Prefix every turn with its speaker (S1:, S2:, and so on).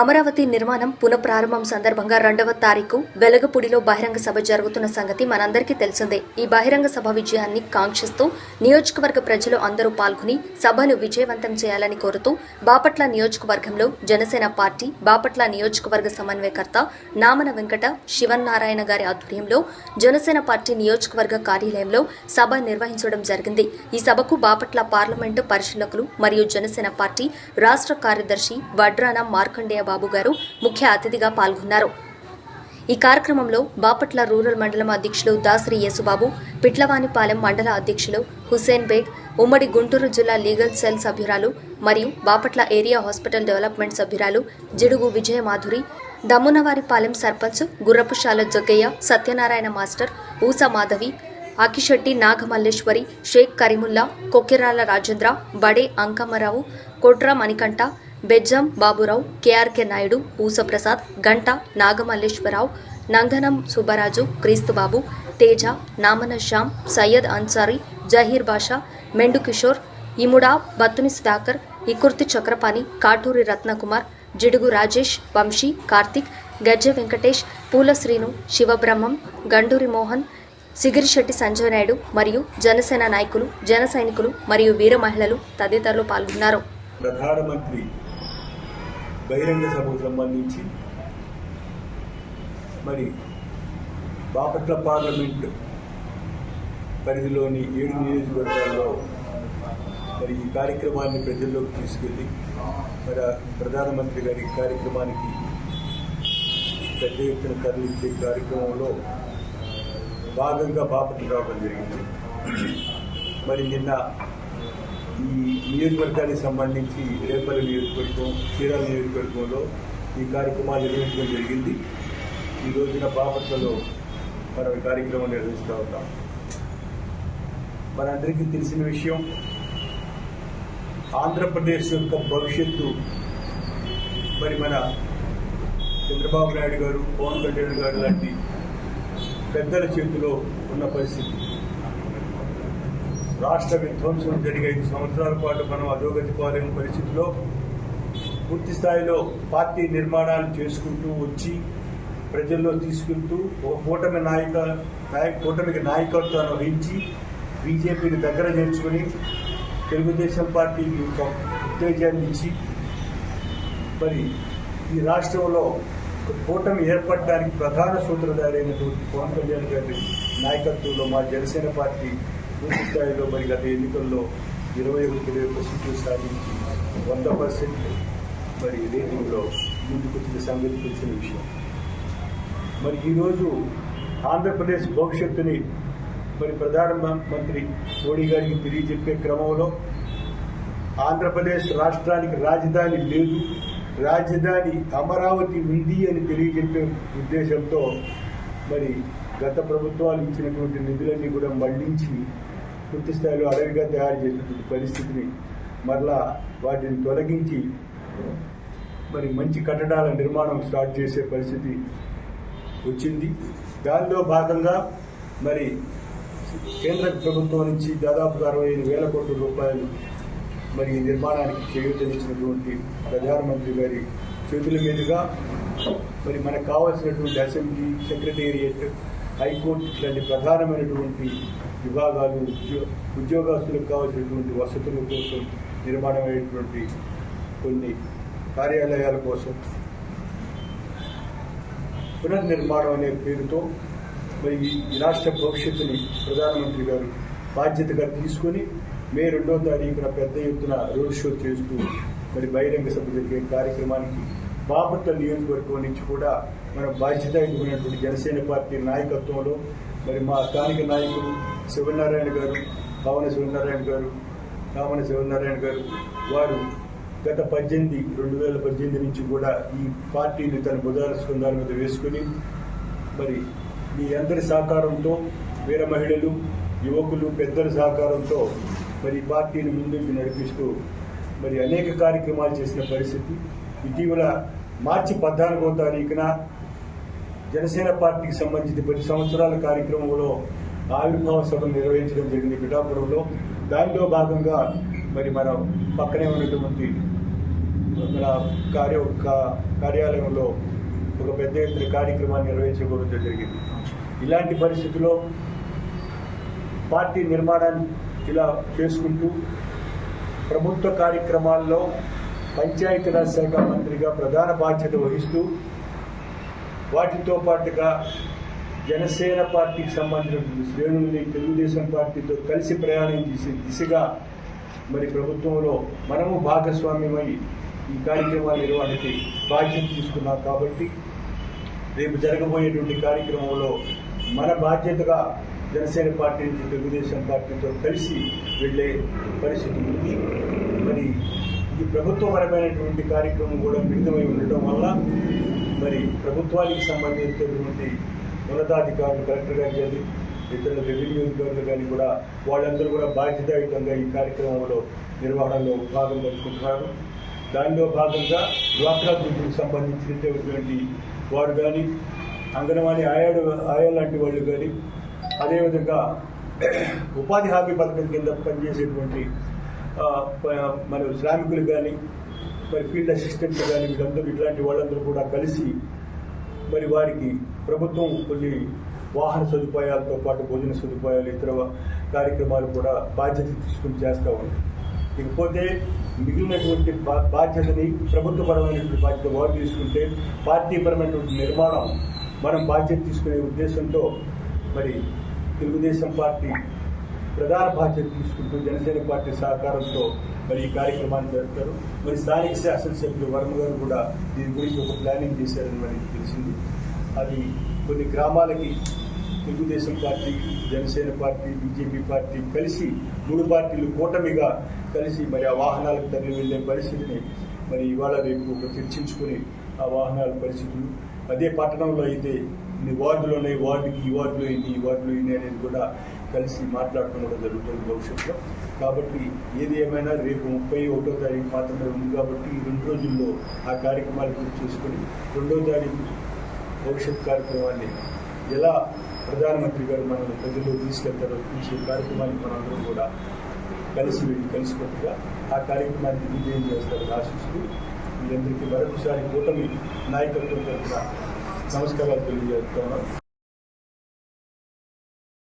S1: అమరావతి నిర్మాణం పునఃప్రారంభం సందర్భంగా రెండవ తారీఖు వెలగపూడిలో బహిరంగ సభ జరుగుతున్న సంగతి మనందరికీ తెలిసిందే. ఈ బహిరంగ సభ విజయాన్ని కాంక్షిస్తూ నియోజకవర్గ ప్రజలు అందరూ పాల్గొని సభను విజయవంతం చేయాలని కోరుతూ బాపట్ల నియోజకవర్గంలో జనసేన పార్టీ బాపట్ల నియోజకవర్గ సమన్వయకర్త నామన వెంకట శివన్నారాయణ గారి ఆధ్వర్యంలో జనసేన పార్టీ నియోజకవర్గ కార్యాలయంలో సభ నిర్వహించడం జరిగింది. ఈ సభకు బాపట్ల పార్లమెంటు పరిశీలకులు మరియు జనసేన పార్టీ రాష్ట్ర కార్యదర్శి వడ్రాన మార్కండేయ బాబు గారు ముఖ్య అతిథిగా పాల్గొన్నారు. ఈ కార్యక్రమంలో బాపట్ల రూరల్ మండలం అధ్యక్షులు దాసరి యేసుబాబు పిట్లవానిపాలెం మండల అధ్యక్షులు హుసేన్ బేగ్ ఉమ్మడి గుంటూరు జిల్లా లీగల్ సెల్ సభ్యురాలు మరియు బాపట్ల ఏరియా హాస్పిటల్ డెవలప్మెంట్ సభ్యురాలు జిడుగు విజయమాధురి దమ్మునవారిపాలెం సర్పంచ్ గుర్రపుశాల జగ్గయ్య సత్యనారాయణ మాస్టర్ ఊసా మాధవి ఆకిశెట్టి నాగమల్లేశ్వరి షేక్ కరీముల్లా కొక్కిరాల రాజేంద్ర బడే అంకమ్మరావు కొట్ర మణికంఠ బెజ్జం బాబురావు కేఆర్కే నాయుడు ఊసప్రసాద్ గంట నాగమల్లేశ్వరరావు నందనం సుబ్బరాజు క్రీస్తుబాబు తేజ నామన శ్యామ్ సయ్యద్ అన్సారీ జహీర్ బాషా మెండు కిషోర్ ఇముడా బత్తుని సుధాకర్ ఇకుర్తి చక్రపాణి కాటూరి రత్నకుమార్ జిడుగు రాజేష్ వంశీ కార్తిక్ గజ్జె వెంకటేష్ పూల శ్రీను శివబ్రహ్మం గండూరి మోహన్ సిగిరిశెట్టి సంజయ్ నాయుడు మరియు జనసేన నాయకులు జన సైనికులు మరియు వీర మహిళలు తదితరులు పాల్గొన్నారు.
S2: ప్రధానమంత్రి బహిరంగ సభకు సంబంధించి మరి బాపట్ల పార్లమెంట్ పరిధిలోని ఏడు నియోజకవర్గాల్లో మరి ఈ కార్యక్రమాన్ని ప్రజల్లోకి తీసుకెళ్ళి మరి ప్రధానమంత్రి గారి కార్యక్రమానికి పెద్ద ఎత్తున తరలించే కార్యక్రమంలో భాగంగా బాపట్ల రావడం జరిగింది. మరి నిన్న ఈ నియోజకవర్గానికి సంబంధించి రేపల్లి నియోజకవర్గం చీరాల నియోజకవర్గంలో ఈ కార్యక్రమాలు నిర్వహించడం జరిగింది. ఈ రోజున బాపట్లలో మనం కార్యక్రమం నిర్వహిస్తూ ఉన్నాం. మనందరికీ తెలిసిన విషయం ఆంధ్రప్రదేశ్ యొక్క భవిష్యత్తు. మరి మన చంద్రబాబు నాయుడు గారు పవన్ కళ్యాణ్ గారు లాంటి పెద్దల చేతిలో ఉన్న పరిస్థితి. రాష్ట్ర విధ్వంసం జరిగే ఐదు సంవత్సరాల పాటు మనం అధోగతి పాలైన పరిస్థితిలో పూర్తి స్థాయిలో పార్టీ నిర్మాణాలు చేసుకుంటూ వచ్చి ప్రజల్లో తీసుకెళ్తూ ఒక కూటమి నాయక నాయక కూటమికి నాయకత్వాన్ని వహించి బీజేపీని దగ్గర చేర్చుకొని తెలుగుదేశం పార్టీకి ఒక ఉత్తేజాన్ని ఇచ్చి మరి ఈ రాష్ట్రంలో కూటమి ఏర్పడడానికి ప్రధాన సూత్రధారైనటువంటి పవన్ కళ్యాణ్ గారి నాయకత్వంలో మా జనసేన పార్టీ పూర్తి స్థాయిలో మరి గత ఎన్నికల్లో ఇరవై ఒకటి ఇరవై సీట్లు సాధించి వంద పర్సెంట్ మరి రేటింగ్లో ముందుకొచ్చిన సంగతి తెలిసిన విషయం. మరి ఈరోజు ఆంధ్రప్రదేశ్ భవిష్యత్తుని మరి ప్రధానమంత్రి మోడీ గారికి తెలియజెప్పే క్రమంలో ఆంధ్రప్రదేశ్ రాష్ట్రానికి రాజధాని లేదు రాజధాని అమరావతి ఉంది అని తెలియజెప్పే ఉద్దేశంతో మరి గత ప్రభుత్వాలు ఇచ్చినటువంటి నిధులన్నీ కూడా మళ్ళించి పూర్తి స్థాయిలో అడవిగా తయారు చేసినటువంటి పరిస్థితిని మరలా వాటిని తొలగించి మరి మంచి కట్టడాల నిర్మాణం స్టార్ట్ చేసే పరిస్థితి వచ్చింది. దానిలో భాగంగా మరి కేంద్ర ప్రభుత్వం నుంచి దాదాపు అరవై ఐదు వేల కోట్ల రూపాయలు మరి ఈ నిర్మాణానికి చేయూతనిచ్చినటువంటి ప్రధానమంత్రి గారి చేతుల మీదుగా మరి మనకు కావాల్సినటువంటి అసెంబ్లీ సెక్రటేరియట్ హైకోర్టు ఇట్లాంటి ప్రధానమైనటువంటి విభాగాలు ఉద్యో ఉద్యోగస్తులకు కావాల్సినటువంటి వసతుల కోసం నిర్మాణమైనటువంటి కొన్ని కార్యాలయాల కోసం పునర్నిర్మాణం అనే పేరుతో మరి ఈ రాష్ట్ర భవిష్యత్తుని ప్రధానమంత్రి గారు బాధ్యతగా తీసుకొని మే రెండో తారీఖున పెద్ద ఎత్తున రోడ్ షో చేస్తూ మరి బహిరంగ సభ జరిగే కార్యక్రమానికి బాపట్ల నియోజకవర్గం నుంచి కూడా మన బాధ్యతాయుతమైనటువంటి జనసేన పార్టీ నాయకత్వంలో మరి మా స్థానిక నాయకులు శివనారాయణ గారు పవన శివనారాయణ గారు కామన శివనారాయణ గారు వారు గత పద్దెనిమిది రెండు వేల పద్దెనిమిది నుంచి కూడా ఈ పార్టీని తన బుధాల దాని మీద వేసుకుని మరి మీ అందరి సహకారంతో వీర మహిళలు యువకులు పెద్దల సహకారంతో మరి పార్టీని ముందుకు నడిపిస్తూ మరి అనేక కార్యక్రమాలు చేసిన పరిస్థితి. ఇటీవల మార్చి పద్నాలుగో తారీఖున జనసేన పార్టీకి సంబంధించిన పది సంవత్సరాల కార్యక్రమంలో ఆవిర్భావ సభలు నిర్వహించడం జరిగింది పిఠాపురంలో. దానిలో భాగంగా మరి మనం పక్కనే ఉన్నటువంటి మన కార్య కా- కార్యాలయంలో ఒక పెద్ద ఎత్తున కార్యక్రమాన్ని నిర్వహించుకోవడం జరిగింది. ఇలాంటి పరిస్థితుల్లో పార్టీ నిర్మాణాన్ని ఇలా చేసుకుంటూ ప్రభుత్వ కార్యక్రమాల్లో పంచాయతీరాజ్ శాఖ మంత్రిగా ప్రధాన బాధ్యత వహిస్తూ వాటితో పాటుగా జనసేన పార్టీకి సంబంధించిన శ్రేణుల్ని తెలుగుదేశం పార్టీతో కలిసి ప్రయాణం చేసే దిశగా మరి ప్రభుత్వంలో మనము భాగస్వామ్యమై ఈ కార్యక్రమాలు నిర్వహణకి బాధ్యత తీసుకున్నాం కాబట్టి రేపు జరగబోయేటువంటి కార్యక్రమంలో మన బాధ్యతగా జనసేన పార్టీ నుంచి తెలుగుదేశం పార్టీతో కలిసి వెళ్ళే పరిస్థితి ఉంది. మరి ఈ ప్రభుత్వపరమైనటువంటి కార్యక్రమం కూడా మిళితమై ఉండటం వల్ల మరి ప్రభుత్వానికి సంబంధించినటువంటి ఉన్నతాధికారులు కలెక్టర్ గారు కానీ ఇతర రెవెన్యూ అధికారులు కానీ కూడా వాళ్ళందరూ కూడా బాధ్యతాయుతంగా ఈ కార్యక్రమంలో నిర్వహణలో భాగం పంచుకుంటున్నారు దానిలో భాగంగా డ్వాక్రా గ్రూపులకు సంబంధించినటువంటి వారు కానీ అంగన్వాడీ ఆయాడు ఆయా లాంటి వాళ్ళు కానీ అదేవిధంగా ఉపాధి హామీ పథకం కింద పనిచేసేటువంటి మరి శ్రామికులు కానీ మరి ఫీల్డ్ అసిస్టెంట్లు కానీ వీళ్ళందరూ ఇట్లాంటి వాళ్ళందరూ కూడా కలిసి మరి వారికి ప్రభుత్వం కొన్ని వాహన సదుపాయాలతో పాటు భోజన సదుపాయాలు ఇతర కార్యక్రమాలు కూడా బాధ్యత తీసుకుని చేస్తూ ఉంది. ఇకపోతే మిగిలినటువంటి బా- బాధ్యతని ప్రభుత్వపరమైనటువంటి బాధ్యత వారు తీసుకుంటే పార్టీపరమైనటువంటి నిర్మాణం మనం బాధ్యత తీసుకునే ఉద్దేశంతో మరి తెలుగుదేశం పార్టీ ప్రధాన బాధ్యత తీసుకుంటూ జనసేన పార్టీ సహకారంతో మరి ఈ కార్యక్రమాన్ని జరుపుతారు. మరి స్థానిక శాసనసభ్యులు వర్మ గారు కూడా దీని గురించి ఒక ప్లానింగ్ చేశారని మనకి తెలిసింది. అది కొన్ని గ్రామాలకి Telugu Desam party Janasena party BJP party కలిసి మూడు పార్టీలు కూటమిగా కలిసి మరి ఆ వాహనాలకు తరలి వెళ్ళే పరిస్థితిని మరి ఇవాళ రేపు ఒక చర్చించుకుని ఆ వాహనాల పరిస్థితులు. అదే పట్టణంలో అయితే ఇన్ని వార్డులు ఉన్నాయి వార్డుకి ఈ వార్డులో ఇన్ని ఈ వార్డులో ఇన్ని అనేది కూడా కలిసి మాట్లాడటం కూడా జరుగుతుంది భవిష్యత్తులో. కాబట్టి ఏది ఏమైనా రేపు ముప్పై ఒకటో తారీఖు మాత్రమే ఉంది కాబట్టి ఈ రెండు రోజుల్లో ఆ కార్యక్రమాలు పూర్తి చేసుకొని రెండో తారీఖు భవిష్యత్ కార్యక్రమాన్ని ఎలా ప్రధానమంత్రి గారు మనం ప్రజల్లో తీసుకెళ్తారో చూసే కార్యక్రమాన్ని మనందరం కూడా కలిసి వెళ్ళి కలిసికట్టుగా ఆ కార్యక్రమాన్ని విజయం చేస్తారని ఆశిస్తూ మీ అందరికీ మరొకసారి కూటమి నాయకత్వం తరఫున నమస్కారాలు తెలియజేస్తున్నాను